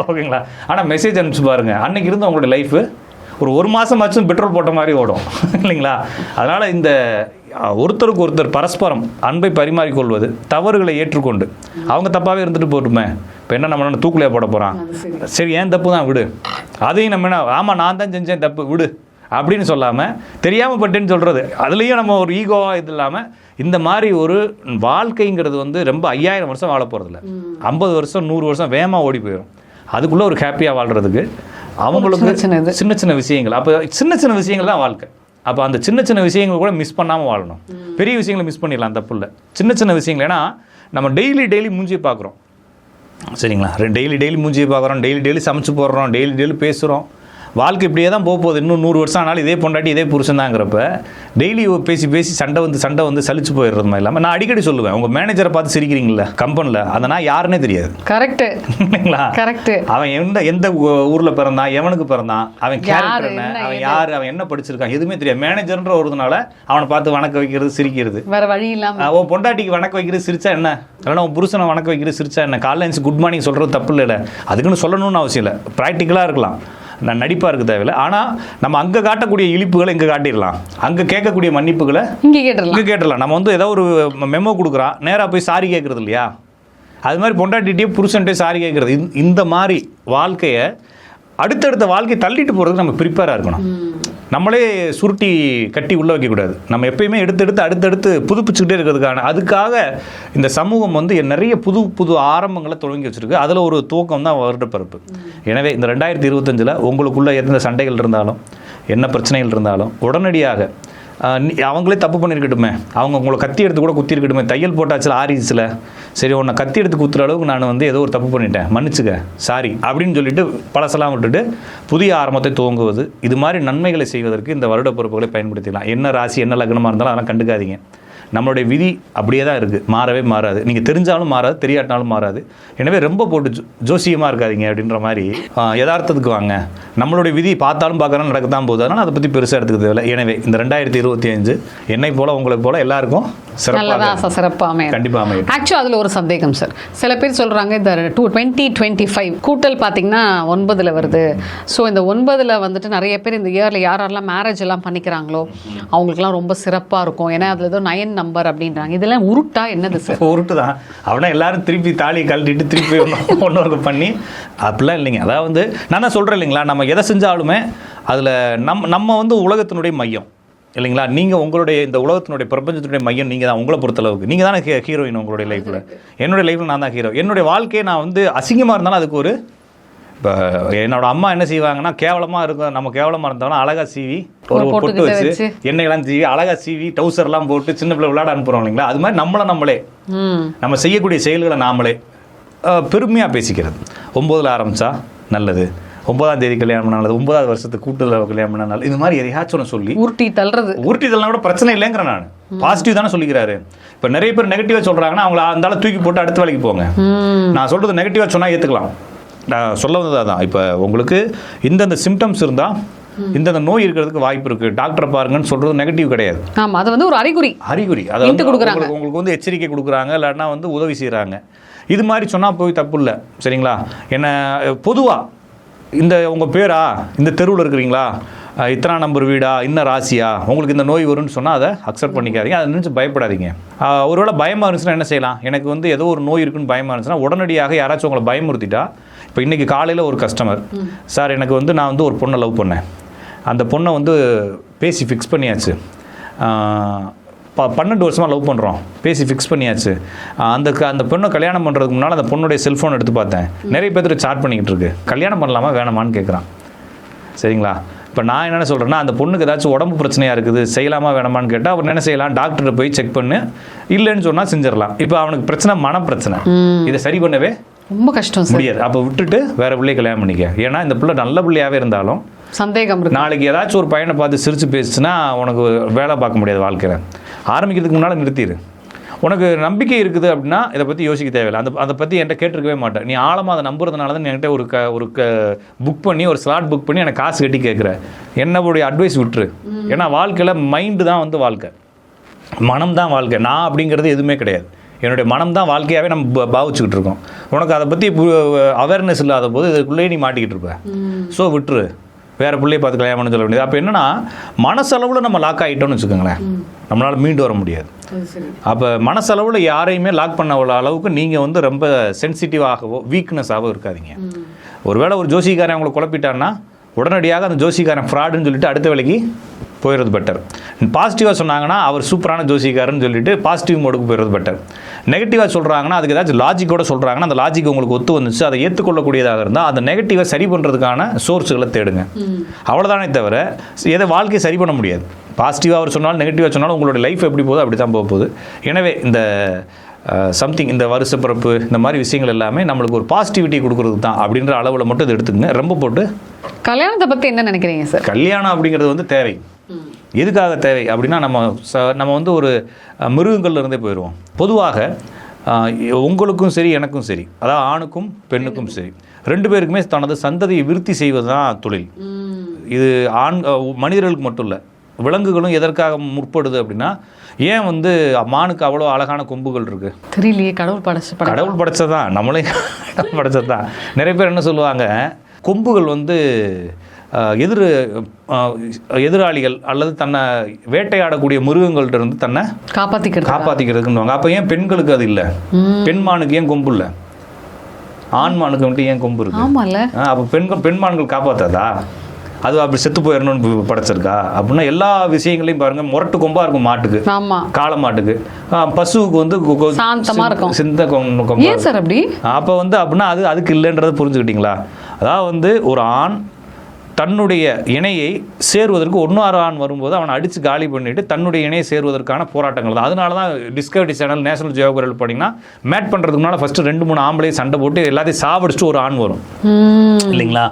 Speaker 2: ஓகேங்களா? ஆனால் மெசேஜ் அனுப்பிச்சு பாருங்க. அன்னைக்கு இருந்த உங்களுடைய லைஃபு ஒரு ஒரு மாதமாச்சும் பெட்ரோல் போட்ட மாதிரி ஓடும். இல்லைங்களா? அதனால் இந்த ஒருத்தருக்கு ஒருத்தர் பரஸ்பரம் அன்பை பரிமாறிக்கொள்வது தவறுகளை ஏற்றுக்கொண்டு. அவங்க தப்பாகவே இருந்துட்டு போட்டுமே. இப்போ என்ன நம்ம என்ன தூக்குலையா போட போகிறான் சரி. ஏன் தப்பு தான்? விடு. அதையும் நம்ம என்ன ஆமாம் நான் தான் செஞ்சேன் தப்பு. விடு. அப்படின்னு சொல்லாமல் தெரியாமல் பட்டேன்னு சொல்கிறது அதுலேயும் நம்ம ஒரு ஈகோவாக இது இல்லாமல் இந்த மாதிரி ஒரு வாழ்க்கைங்கிறது வந்து ரொம்ப ஐயாயிரம் வருஷம் வாழ போகிறதில்ல ஐம்பது வருஷம் நூறு வருஷம் வேகமாக ஓடி போயிடும் அதுக்குள்ளே ஒரு ஹாப்பியாக வாழ்கிறதுக்கு அவங்களுக்கு
Speaker 1: சின்ன சின்ன
Speaker 2: விஷயங்கள். அப்போ சின்ன சின்ன விஷயங்கள் தான் வாழ்க்கை. அப்போ அந்த சின்ன சின்ன விஷயங்கள் கூட மிஸ் பண்ணாமல் வாழணும். பெரிய விஷயங்களை மிஸ் பண்ணிடலாம் தப்பு இல்லை சின்ன சின்ன விஷயங்கள். ஏன்னா நம்ம டெய்லி டெய்லி மூஞ்சியை பார்க்குறோம். சரிங்களா? டெய்லி டெய்லி மூஞ்சியை பார்க்குறோம். டெய்லி டெய்லி சமைச்சு போடுறோம். டெய்லி டெய்லி பேசுகிறோம் வாழ்க்கை இப்படியே தான் போக போகுது. இன்னும் நூறு வருஷம் ஆனாலும் இதே பொண்டாட்டி இதே புருஷன் தாங்கிறப்ப டெய்லி பேசி பேசி சண்டை வந்து சண்டை வந்து சலிச்சு போயிடுறது மாதிரி இல்லாமல் நான் அடிக்கடி சொல்லுவேன் உங்கள் மேனேஜரை பார்த்து சிரிக்கிறீங்களா கம்பெனியில் அதை நான் யாருன்னே தெரியாது.
Speaker 1: கரெக்ட்
Speaker 2: இல்லைங்களா?
Speaker 1: கரெக்ட்
Speaker 2: அவன் எந்த எந்த ஊர்ல பிறந்தான் எவனுக்கு பிறந்தான் அவன் கேரக்டர் என்ன அவன் யாரு அவன் என்ன படிச்சிருக்கான் எதுவுமே தெரியாது. மேனேஜர்ன்ற ஒருதுனால அவனை பார்த்து வணக்க வைக்கிறது சிரிக்கிறது.
Speaker 1: வேற வழி இல்லாம.
Speaker 2: ஆஹ் உன் பொண்டாட்டிக்கு வணக்க வைக்கிறது சிரிச்சா என்ன? இல்லைன்னா உன் புருஷனை வணக்க வைக்கிறது சிரிச்சா என்ன? எழுந்துச்சு குட் மார்னிங் சொல்றது தப்பு இல்லை அதுக்குன்னு சொல்லணும்னு அவசியம் இல்லை. ப்ராக்டிக்கலாக இருக்கலாம். நான் நடிப்பாக இருக்க தேவையில்லை. ஆனால் நம்ம அங்கே காட்டக்கூடிய இழிப்புகளை இங்கே காட்டிடலாம். அங்கே கேட்கக்கூடிய மன்னிப்புகளை
Speaker 1: இங்க கேட்டுடலாம்.
Speaker 2: இங்கே கேட்டுடலாம். நம்ம வந்து ஏதோ ஒரு மெமோ கொடுக்குறான் நேராக போய் சாரி கேட்குறது இல்லையா? அது மாதிரி பொண்டாட்டிகிட்டே புருஷன்ட்டே சாரி கேட்குறது இந்த மாதிரி வாழ்க்கையை அடுத்தடுத்த வாழ்க்கையை தள்ளிட்டு போகிறதுக்கு நம்ம ப்ரிப்பேராக இருக்கணும். நம்மளே சுருட்டி கட்டி உள்ளே வைக்கக்கூடாது நம்ம எப்பயுமே எடுத்து எடுத்து அடுத்தடுத்து புதுப்பிச்சுக்கிட்டே இருக்கிறதுக்கான அதுக்காக இந்த சமூகம் வந்து நிறைய புது புது ஆரம்பங்களை தொடங்கி வச்சுருக்கு. அதில் ஒரு துவக்கம் தான் வருடப்பிறப்பு. எனவே இந்த ரெண்டாயிரத்தி இருபத்தஞ்சில் உங்களுக்குள்ளே எந்த சண்டைகள் இருந்தாலும் என்ன பிரச்சனைகள் இருந்தாலும் உடனடியாக அவங்களே தப்பு பண்ணியிருக்கட்டுமே அவங்க உங்களை கத்தி எடுத்து கூட குத்தி இருக்கட்டுமே தையல் போட்டாச்சில் ஆரிச்சில் சரி உன்னை கத்தி எடுத்து குத்துற அளவுக்கு நான் வந்து ஏதோ ஒரு தப்பு பண்ணிட்டேன். மன்னிச்சுக்க. சாரி அப்படின்னு சொல்லிட்டு பழசெல்லாம் விட்டுட்டு புதிய ஆரம்பத்தை துவங்குவது. இது மாதிரி நன்மைகளை செய்வதற்கு இந்த வருட பொறுப்புகளை பயன்படுத்திக்கலாம். என்ன ராசி என்ன லக்னமாக இருந்தாலும் அதெல்லாம் கண்டுக்காதீங்க. நம்மளுடைய விதி அப்படியே தான் இருக்குது மாறவே மாறாது. நீங்கள் தெரிஞ்சாலும் மாறாது தெரியாட்டினாலும் மாறாது. எனவே ரொம்ப போட்டு ஜோசியமாக இருக்காதீங்க அப்படின்ற மாதிரி யதார்த்தத்துக்கு வாங்க. நம்மளுடைய விதி பார்த்தாலும் பார்க்கறாலும் நடக்க தான் போகுது. அதனால் அதை பற்றி பெருசாக எடுத்துக்க தேவையில்லை. எனவே இந்த ரெண்டாயிரத்தி இருபத்தி அஞ்சு என்னை போல உங்களை போல எல்லாருக்கும் சிறப்பாக
Speaker 1: சார் சிறப்பா அமையும்
Speaker 2: கண்டிப்பாக அமையும்
Speaker 1: ஆக்சுவலாக அதில் ஒரு சந்தேகம் சார் சில பேர் சொல்கிறாங்க இந்த டூ டுவெண்ட்டி டுவெண்ட்டி ஃபைவ் கூட்டல் பார்த்தீங்கன்னா ஒன்பதில் வருது. ஸோ இந்த ஒன்பதில் வந்துட்டு நிறைய பேர் இந்த இயரில் யாரெல்லாம் மேரேஜ் எல்லாம் பண்ணிக்கிறாங்களோ அவங்களுக்குலாம் ரொம்ப சிறப்பாக இருக்கும். ஏன்னா அதில் ஏதோ நயன் நம்பர் அப்படின்றாங்க. இதெல்லாம் உருட்டா என்னது சார்
Speaker 2: உருட்டு தான் அவனா எல்லாரும் திருப்பி தாலியை கழட்டிட்டு திருப்பி ஒன்று ஒன்று பண்ணி அப்படிலாம் இல்லைங்க. அதாவது வந்து நான் தான் சொல்கிறேன் இல்லைங்களா நம்ம எதை செஞ்சாலுமே அதில் நம் நம்ம வந்து உலகத்தினுடைய மையம். இல்லைங்களா? நீங்கள் உங்களுடைய இந்த உலகத்தினுடைய பிரபஞ்சத்தினுடைய மையம் நீங்கள் தான் உங்களை பொறுத்தளவுக்கு நீங்கள் தானே ஹீரோயின் உங்களுடைய லைஃப்பில் என்னுடைய லைஃப்பில் நான் தான் ஹீரோ என்னுடைய வாழ்க்கையை நான் வந்து அசிங்கமாக இருந்தாலும் அதுக்கு ஒரு இப்போ என்னோட அம்மா என்ன செய்வாங்கன்னா கேவலமாக இருக்கும் நம்ம கேவலமாக இருந்தாலும் அழகா சீவி ஒரு பொட்டு வச்சு. எண்ணெயெல்லாம் சீவி அழகா சீவி டவுசர்லாம் போட்டு சின்ன பிள்ளை விளையாட அனுப்புகிறோம் இல்லைங்களா? அது மாதிரி நம்மளை நம்மளே. நம்ம செய்யக்கூடிய செயல்களை நாமளே பெருமையாக பேசிக்கிறது. ஒம்போதில் ஆரம்பித்தா நல்லது. ஒன்பதாம் தேதி கல்யாணம் பண்ணா நல்லது. ஒன்பதாவது வருஷத்துக்கு கூட்டுதல் கல்யாணம் பண்ணா நல்லது. இது மாதிரி எதையாச்சும் ஒன்று சொல்லி
Speaker 1: உருட்டி தள்ளுறது.
Speaker 2: உருட்டிதெல்லாம் கூட பிரச்சனை இல்லைங்கிறேன் நான். பாசிட்டிவ் தானே சொல்லிக்கிறாரு. இப்போ நிறைய பேர் நெகட்டிவாக சொல்கிறாங்கன்னா அவங்கள அந்த ஆளை தூக்கி போட்டு அடுத்த வேலைக்கு போங்க. நான் சொல்கிறது நெகட்டிவாக சொன்னால் ஏற்றுக்கலாம் நான் சொல்ல வந்தது அதான். இப்போ உங்களுக்கு இந்தந்த சிம்டம்ஸ் இருந்தால் இந்தந்த நோய் இருக்கிறதுக்கு வாய்ப்பு இருக்குது டாக்டரை பாருங்கன்னு சொல்கிறது நெகட்டிவ் கிடையாது.
Speaker 1: ஆமா அது வந்து ஒரு அறிகுறி.
Speaker 2: அறிகுறி. அதை வந்து
Speaker 1: கொடுக்குறாங்க.
Speaker 2: உங்களுக்கு வந்து எச்சரிக்கை கொடுக்குறாங்க இல்லைன்னா வந்து உதவி செய்கிறாங்க இது மாதிரி சொன்னால் போய் தப்பு இல்லை. சரிங்களா? என்ன பொதுவாக இந்த உங்கள் பேரா இந்த தெருவில் இருக்கிறீங்களா? இத்தனா நம்பர் வீடா இன்ன ராசியா? உங்களுக்கு இந்த நோய் வரும்னு சொன்னால் அதை அக்செப்ட் பண்ணிக்காதீங்க. அதை நினச்சி பயப்படாதீங்க. ஒருவேளை பயமாக இருந்துச்சுன்னா என்ன செய்யலாம்? எனக்கு வந்து ஏதோ ஒரு நோய் இருக்குன்னு பயமாக இருந்துச்சுன்னா உடனடியாக யாராச்சும் உங்களை பயமுறுத்திட்டா இப்போ இன்றைக்கி காலையில் ஒரு கஸ்டமர் சார் எனக்கு வந்து நான் வந்து ஒரு பொண்ணை லவ் பண்ணேன். அந்த பொண்ணை வந்து பேசி ஃபிக்ஸ் பண்ணியாச்சு. ப பன்னெண்டு வருஷமாக லவ் பண்ணுறோம் பேசி ஃபிக்ஸ் பண்ணியாச்சு. அந்த க- அந்த பொண்ணை கல்யாணம் பண்ணுறதுக்கு முன்னால் அந்த பொண்ணுடைய செல்ஃபோன் எடுத்து பார்த்தேன். நிறைய பேர்த்து சாட் பண்ணிக்கிட்டு இருக்கு. கல்யாணம் பண்ணலாமா வேணாமான்னு கேட்குறான் சரிங்களா? இப்போ நான் என்ன சொல்கிறேன்னா அந்த பொண்ணுக்கு ஏதாச்சும் உடம்பு பிரச்சனையாக இருக்குது செய்யலாமா வேணாமான்னு கேட்டால் அவர் என்ன செய்யலாம்? டாக்டரை போய் செக் பண்ணு. இல்லைன்னு சொன்னால் செஞ்சிடலாம். இப்போ அவனுக்கு பிரச்சனை மன பிரச்சனை இதை சரி பண்ணவே
Speaker 1: ரொம்ப கஷ்டம் சார்.
Speaker 2: முடியாது. அப்போ விட்டுட்டு வேற பிள்ளைய கல்யாணம் பண்ணிக்க. ஏன்னா இந்த பிள்ளை நல்ல பிள்ளையாவே இருந்தாலும்
Speaker 1: சந்தேகம்
Speaker 2: நாளைக்கு ஏதாச்சும் ஒரு பையனை பார்த்து சிரிச்சு பேசுச்சுன்னா உனக்கு வேலை பார்க்க முடியாது வாழ்க்கையில். ஆரம்பிக்கிறதுக்கு முன்னால் நிறுத்திடு உனக்கு நம்பிக்கை இருக்குது அப்படின்னா இதை பற்றி யோசிக்க தேவையில்லை. அந்த அதை பற்றி என்கிட்ட கேட்டிருக்கவே மாட்டேன். நீ ஆழமாக அதை நம்புறதுனால தான் என்கிட்ட ஒரு க ஒரு க புக் பண்ணி ஒரு ஸ்லாட் புக் பண்ணி எனக்கு காசு கட்டி கேட்குற என்னுடைய அட்வைஸ் விட்டுரு. ஏன்னா வாழ்க்கையில் மைண்டு தான் வந்து வாழ்க்கை. மனம் தான் வாழ்க்கை. நான் அப்படிங்கிறது எதுவுமே கிடையாது. என்னுடைய மனம் தான் வாழ்க்கையாகவே நம்ம பாவிச்சுக்கிட்டு இருக்கோம். உனக்கு அதை பற்றி அவேர்னஸ் இல்லாத போது இதுக்குள்ளேயே நீ மாட்டிக்கிட்டு இருப்ப. ஸோ விட்டுரு. வேற பிள்ளைய பார்த்து கல்யாணம் பண்ண சொல்ல வேண்டியது. அப்போ என்னன்னா மனசளவில் நம்ம லாக் ஆகிட்டோம்னு வச்சுக்கோங்களேன். நம்மளால் மீண்டு வர முடியாது. அப்போ மனசளவில் யாரையுமே லாக் பண்ண உள்ள அளவுக்கு நீங்கள் வந்து ரொம்ப சென்சிட்டிவாகவோ வீக்னஸாகவோ இருக்காதீங்க. ஒருவேளை ஒரு ஜோசிக்காரன் உங்களை குழப்பிட்டான்னா உடனடியாக அந்த ஜோசிக்காரன் ஃப்ராடுன்னு சொல்லிட்டு அடுத்த வேலைக்கு போயிடுறது பெட்டர் பாசிட்டிவாக சொன்னாங்கன்னா அவர் சூப்பரான ஜோசிக்காரன்னு சொல்லிட்டு பாசிட்டிவ் மோடுக்கு போயிடுறது பெட்டர் நெகட்டிவாக சொல்கிறாங்கன்னா அதுக்கு ஏதாச்சும் லாஜிக்கோட சொல்கிறாங்கன்னா அந்த லாஜிக் உங்களுக்கு ஒத்து வந்துச்சு அதை ஏற்றுக்கொள்ளக்கூடியதாக இருந்தால் அந்த நெகட்டிவை சரி பண்ணுறதுக்கான சோர்ஸுகளை தேடுங்க. அவ்வளோதானே தவிர எதை வாழ்க்கையை சரி பண்ண முடியாது. பாசிட்டிவாக அவர் சொன்னாலும் நெகட்டிவாக சொன்னாலும் உங்களோட லைஃப் எப்படி போகுதோ அப்படி தான் போக போகுது. எனவே இந்த சம்திங் இந்த வருஷ பிறப்பு இந்த மாதிரி விஷயங்கள் எல்லாமே நம்மளுக்கு ஒரு பாசிட்டிவிட்டி கொடுக்கறதுக்கு தான் அப்படின்ற அளவில் மட்டும் இதை எடுத்துக்கங்க. ரொம்ப போட்டு
Speaker 1: கல்யாணத்தை பத்தி என்ன நினைக்கிறீங்க சார்
Speaker 2: கல்யாணம் அப்படிங்கிறது வந்து தேவை. எதுக்காக தேவை அப்படின்னா நம்ம ச- நம்ம வந்து ஒரு அஹ், மிருகங்கள்ல இருந்தே போயிடுவோம் பொதுவாக உங்களுக்கும் சரி எனக்கும் சரி. அதாவது ஆணுக்கும் பெண்ணுக்கும் சரி. ரெண்டு பேருக்குமே தனது சந்ததியை விருத்தி செய்வது தான் தொழில் இது ஆண் மனிதர்களுக்கு மட்டும் இல்லை விலங்குகளும் எதற்காக முற்படுது அப்படின்னா ஏன் வந்து மானுக்கு அவ்வளோ அழகான கொம்புகள் இருக்குது
Speaker 1: தெரியலையே கடவுள் படைச்சு
Speaker 2: கடவுள் படைச்சதான் நம்மளே கடவுள் படைச்சதான் நிறைய பேர் என்ன சொல்லுவாங்க கொம்புகள் வந்து எதிர் எதிராளிகள் அல்லது தன்னை வேட்டையாடக்கூடிய மிருகங்கள்ட்ட இருந்து தன்னை
Speaker 1: காப்பாத்திக்கிறது
Speaker 2: காப்பாற்றிக்கிறதுக்குன்னு அப்போ ஏன் பெண்களுக்கு அது இல்லை? பெண் மானுக்கு ஏன் கொம்பு இல்லை? ஆண் மானுக்கு வந்துட்டு ஏன் கொம்பு இருக்கு? அப்போ பெண்கள் பெண்மான்கள் காப்பாத்தாதா? அது அப்படி செத்து போயிடணும்னு படைச்சிருக்கா? அப்படின்னா எல்லா விஷயங்களையும் பாருங்க முரட்டு கொம்பா இருக்கும் மாட்டுக்கு.
Speaker 1: ஆமா.
Speaker 2: காளை மாட்டுக்கு. பசுவுக்கு வந்து. சிந்த கொம்- கொம்பா அப்போ வந்து அப்படின்னா அது அதுக்கு இல்லைன்றதை புரிஞ்சுக்கிட்டீங்களா? அதாவது வந்து ஒரு ஆண் தன்னுடைய இணையை சேருவதற்கு ஒன்று ஆண் வரும்போது அவனை அடித்து காலி பண்ணிட்டு தன்னுடைய இணையை சேருவதற்கான போராட்டங்கள் தான். அதனால தான் டிஸ்கவரி சேனல் நேஷனல் ஜியோகிரல் போனீங்கன்னா மேட் பண்ணுறதுக்கு முன்னால் ஃபஸ்ட்டு ரெண்டு மூணு ஆம்பளையும் சண்டை போட்டு எல்லாத்தையும் சாவடிச்சுட்டு ஒரு ஆண் வரும். இல்லைங்களா?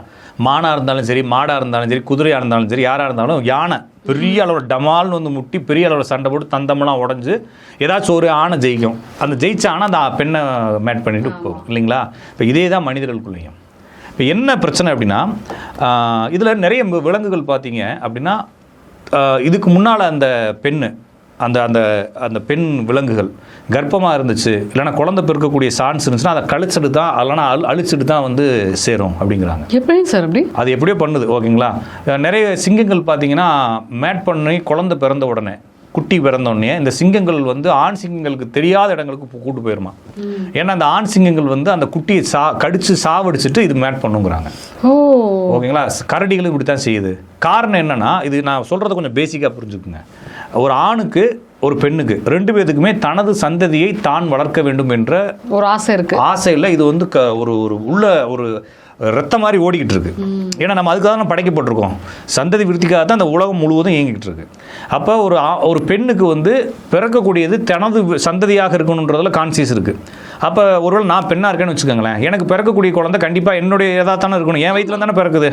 Speaker 2: மானாக இருந்தாலும் சரி மாடாக இருந்தாலும் சரி குதிரையாக இருந்தாலும் சரி யாராக இருந்தாலும் யானை பெரிய அளவில் டமால்னு வந்து முட்டி பெரிய அளவில் சண்டை போட்டு தந்தமெல்லாம் உடஞ்சி ஏதாச்சும் ஒரு ஆணை ஜெயிக்கும். அந்த ஜெயிச்ச ஆணை அந்த பெண்ணை மேட் பண்ணிட்டு போகும். இல்லைங்களா? இப்போ இதே தான் மனிதர்களுக்குள்ளேயும். இப்போ என்ன பிரச்சனை அப்படின்னா இதில் நிறைய விலங்குகள் பார்த்தீங்க அப்படின்னா இதுக்கு முன்னால் அந்த பெண்ணு அந்த அந்த அந்த பெண் விலங்குகள் கர்ப்பமாக இருந்துச்சு இல்லைன்னா குழந்தை பிறக்கக்கூடிய சான்ஸ் இருந்துச்சுன்னா அதை கழிச்சிட்டு தான் இல்லைன்னா அழு அழிச்சிட்டு தான் வந்து சேரும் அப்படிங்கிறாங்க.
Speaker 1: எப்படிங்க சார் அப்படி?
Speaker 2: அது எப்படியோ பண்ணுது ஓகேங்களா? நிறைய சிங்கங்கள் பார்த்தீங்கன்னா மேட் பண்ணி குழந்தை பிறந்த உடனே குட்டி பிறந்த உடனே இந்த சிங்கங்கள் வந்து ஆண் சிங்கங்களுக்கு தெரியாத இடங்களுக்கு கூட்டு போயிருமா. ஏன்னா அந்த ஆண் சிங்கங்கள் வந்து அந்த குட்டியை சா கடிச்சு சாவடிச்சிட்டு இது மேட் பண்ணுங்கிறாங்க. ஓகேங்களா? கரடிகளும் இப்படி தான் செய்யுது. காரணம் என்னன்னா இது நான் சொல்கிறத கொஞ்சம் பேசிக்காக புரிஞ்சுக்குங்க. ஒரு ஆணுக்கு ஒரு பெண்ணுக்கு ரெண்டு பேத்துக்குமே தனது சந்ததியை தான் வளர்க்க வேண்டும் என்ற
Speaker 1: ஒரு ஆசை இருக்கு.
Speaker 2: ஆசையில் இது வந்து க ஒரு ஒரு உள்ள ஒரு ரத்த மாதிரி ஓடிக்கிட்டு இருக்கு ஏன்னா நம்ம அதுக்காக தான் படைக்கப்பட்டிருக்கோம் சந்ததி விருத்திக்காக தான் அந்த உலகம் முழுவதும் இயங்கிட்டு இருக்கு அப்போ ஒரு ஆ- ஒரு பெண்ணுக்கு வந்து பிறக்கக்கூடியது தனது சந்ததியாக இருக்கணுன்றதுல கான்சியஸ் இருக்கு. அப்போ ஒருவேளை நான் பெண்ணாக இருக்கேன்னு வச்சுக்கோங்களேன். எனக்கு பிறக்கக்கூடிய குழந்தை கண்டிப்பாக என்னுடைய இதாக தானே இருக்கணும். என் வயிற்றுல தானே பிறக்குது.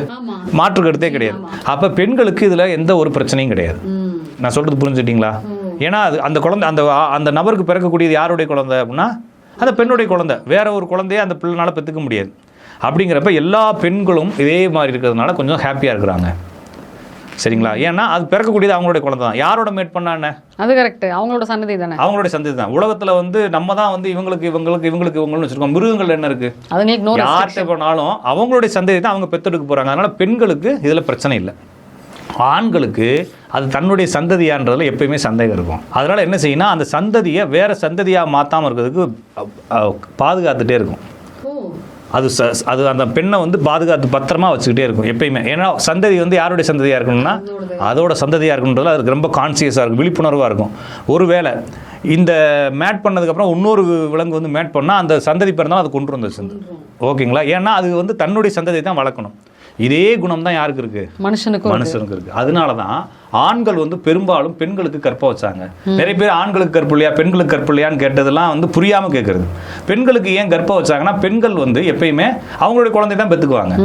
Speaker 2: மாற்று கருத்தே கிடையாது. அப்போ பெண்களுக்கு இதில் எந்த ஒரு பிரச்சனையும் கிடையாது. நான் சொல்கிறது புரிஞ்சுட்டீங்களா? ஏன்னா அது அந்த குழந்தை அந்த அந்த நபருக்கு பிறக்கக்கூடியது யாருடைய குழந்தை அப்படின்னா அந்த பெண்ணுடைய குழந்தை. வேற ஒரு குழந்தைய அந்த பிள்ளைனால பெற்றுக்க முடியாது. அப்படிங்கிறப்ப எல்லா பெண்களும் இதே மாதிரி இருக்கிறதுனால கொஞ்சம் ஹாப்பியாக இருக்கிறாங்க. சரிங்களா? ஏன்னா அது பிறக்கக்கூடியது அவங்களுடைய குழந்தை தான். யாரோட மேட் பண்ணா என்ன?
Speaker 1: அது கரெக்ட் அவங்களோட சன்னதி தானே?
Speaker 2: அவங்களுடைய சந்ததி தான். உலகத்தில் வந்து நம்ம தான் வந்து இவங்களுக்கு இவங்களுக்கு இவங்களுக்கு இவங்கள்னு வச்சுருக்கோம். மிருகங்கள் என்ன
Speaker 1: நோ
Speaker 2: யார்கிட்ட போனாலும் அவங்களுடைய சந்ததி தான் அவங்க பெத்தெடுக்க போகிறாங்க அதனால் பெண்களுக்கு இதில் பிரச்சனை இல்லை. ஆண்களுக்கு அது தன்னுடைய சந்ததியான்றதுல எப்பயுமே சந்தேகம் இருக்கும். அதனால் என்ன செய்யணும் அந்த சந்ததியை வேற சந்ததியாக மாற்றாமல் இருக்கிறதுக்கு பாதுகாத்துட்டே இருக்கும். அது ச அது அந்த பெண்ணை வந்து பாதுகாத்து பத்திரமா வச்சுக்கிட்டே இருக்கும் எப்பயுமே. ஏன்னா சந்ததி வந்து யாருடைய சந்ததியாக இருக்கணும்னா அதோட சந்ததியாக இருக்கணுன்றதுல அதுக்கு ரொம்ப கான்சியஸாக இருக்கும் விழிப்புணர்வாக இருக்கும். ஒருவேளை இந்த மேட் பண்ணதுக்கப்புறம் இன்னொரு விலங்கு வந்து மேட் பண்ணால் அந்த சந்ததி பிறந்தாலும் அது கொண்டு வந்து சந்ததி ஓகேங்களா? ஏன்னா அது வந்து தன்னுடைய சந்ததியை தான் வளர்க்கணும். இதே குணம் தான் யாருக்கு இருக்குது
Speaker 1: மனுஷனுக்கும்
Speaker 2: மனுஷனுக்கு இருக்கு. அதனால தான் ஆண்கள் வந்து பெரும்பாலும் பெண்களுக்கு கற்ப வச்சாங்க. நிறைய பேர் ஆண்களுக்கு கற்பு இல்லையா பெண்களுக்கு கற்பு இல்லையான்னு கேட்டதெல்லாம் வந்து புரியாம கேட்கறது பெண்களுக்கு ஏன் கற்ப வச்சாங்கன்னா பெண்கள் வந்து எப்பயுமே அவங்களுடைய குழந்தை தான் பெத்துக்குவாங்க.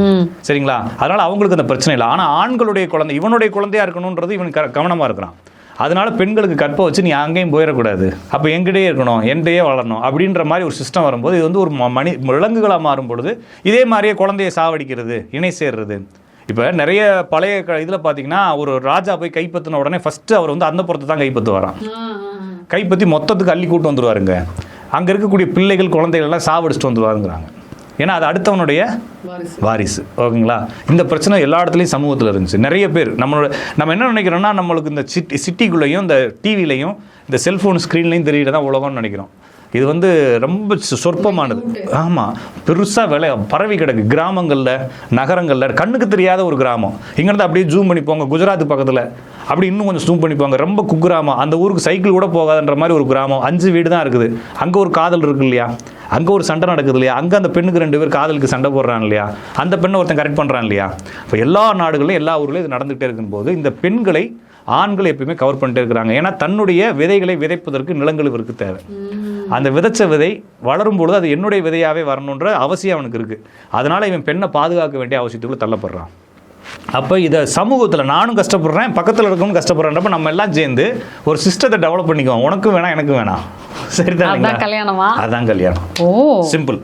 Speaker 2: சரிங்களா? அதனால அவங்களுக்கு அந்த பிரச்சனை இல்லை. ஆனா ஆண்களுடைய குழந்தை இவனுடைய குழந்தையா இருக்கணுன்றது இவன் கவனமா இருக்கிறான். அதனால பெண்களுக்கு கற்ப வச்சு நீ அங்கேயும் போயிடக்கூடாது. அப்போ எங்கிட்டயே இருக்கணும் என்கிட்டயே வளரணும் அப்படின்ற மாதிரி ஒரு சிஸ்டம் வரும்போது இது வந்து ஒரு ம- மனி விலங்குகளாக மாறும் பொழுது இதே மாதிரியே குழந்தையை சாவடிக்கிறது இணை சேர்றது. இப்போ நிறைய பழைய க இதில் பார்த்தீங்கன்னா ஒரு ராஜா போய் கைப்பற்றின உடனே ஃபஸ்ட்டு அவர் வந்து அந்த புறத்தை தான் கைப்பற்றுவாராம். கைப்பற்றி மொத்தத்துக்கு அள்ளி கூட்டு வந்துருவாருங்க. அங்கே இருக்கக்கூடிய பிள்ளைகள் குழந்தைகள் எல்லாம் சாவடிச்சுட்டு வந்துருவாருங்கிறாங்க. ஏன்னா அது அடுத்தவனுடைய வாரிசு. ஓகேங்களா? இந்த பிரச்சனை எல்லா இடத்துலையும் சமூகத்தில் இருந்துச்சு. நிறைய பேர் நம்மளோட நம்ம என்ன நினைக்கிறோம்னா நம்மளுக்கு இந்த சிட்டி சிட்டிக்குள்ளேயும் இந்த டிவிலையும் இந்த செல்ஃபோன் ஸ்க்ரீன்லையும் தெரியிற தான் உலகம்னு நினைக்கிறோம். இது வந்து ரொம்ப சொற்பமானது. ஆமாம் பெருசாக விலை பரவி கிடக்கு. கிராமங்களில் நகரங்களில் கண்ணுக்கு தெரியாத ஒரு கிராமம். இங்கேருந்து அப்படியே ஜூம் பண்ணி போங்க. குஜராத் பக்கத்தில். அப்படி இன்னும் கொஞ்சம் ஜூம் பண்ணி போங்க. ரொம்ப குக்கிராமம். அந்த ஊருக்கு சைக்கிள் கூட போகாதுன்ற மாதிரி ஒரு கிராமம். அஞ்சு வீடு தான் இருக்குது. அங்கே ஒரு காதல் இருக்கு இல்லையா? அங்கே ஒரு சண்டை நடக்குது இல்லையா? அங்கே அந்த பெண்ணுக்கு ரெண்டு பேர் காதலுக்கு சண்டை போடுறான் இல்லையா? அந்த பெண்ணை ஒருத்தன் கரெக்ட் பண்ணுறான் இல்லையா? இப்போ எல்லா நாடுகளிலும் எல்லா ஊர்லையும் இது நடந்துகிட்டே இருக்கும்போது இந்த பெண்களை ஆண்கள் எப்பயுமே கவர் பண்ணிட்டே இருக்கிறாங்க. ஏன்னா தன்னுடைய விதைகளை விதைப்பதற்கு நிலங்கள் இவருக்கு தேவை. அந்த விதைச்ச விதை வளரும் பொழுது அது என்னுடைய விதையாவே வரணுன்ற அவசியம் அவனுக்கு இருக்கு. அதனால இவன் பெண்ணை பாதுகாக்க வேண்டிய அவசியத்துக்குள்ள தள்ளப்படுறான். அப்போ இதை சமூகத்தில் நானும் கஷ்டப்படுறேன் பக்கத்தில் இருக்கவங்க கஷ்டப்படுறேன்றப்ப நம்ம எல்லாம் சேர்ந்து ஒரு சிஸ்டத்தை டெவலப் பண்ணிக்குவோம். உனக்கும் வேணாம் எனக்கும் வேணாம். சரிதானுங்களா?
Speaker 1: அதான் கல்யாணமா?
Speaker 2: அதான் கல்யாணம்.
Speaker 1: ஓ.
Speaker 2: சிம்பிள்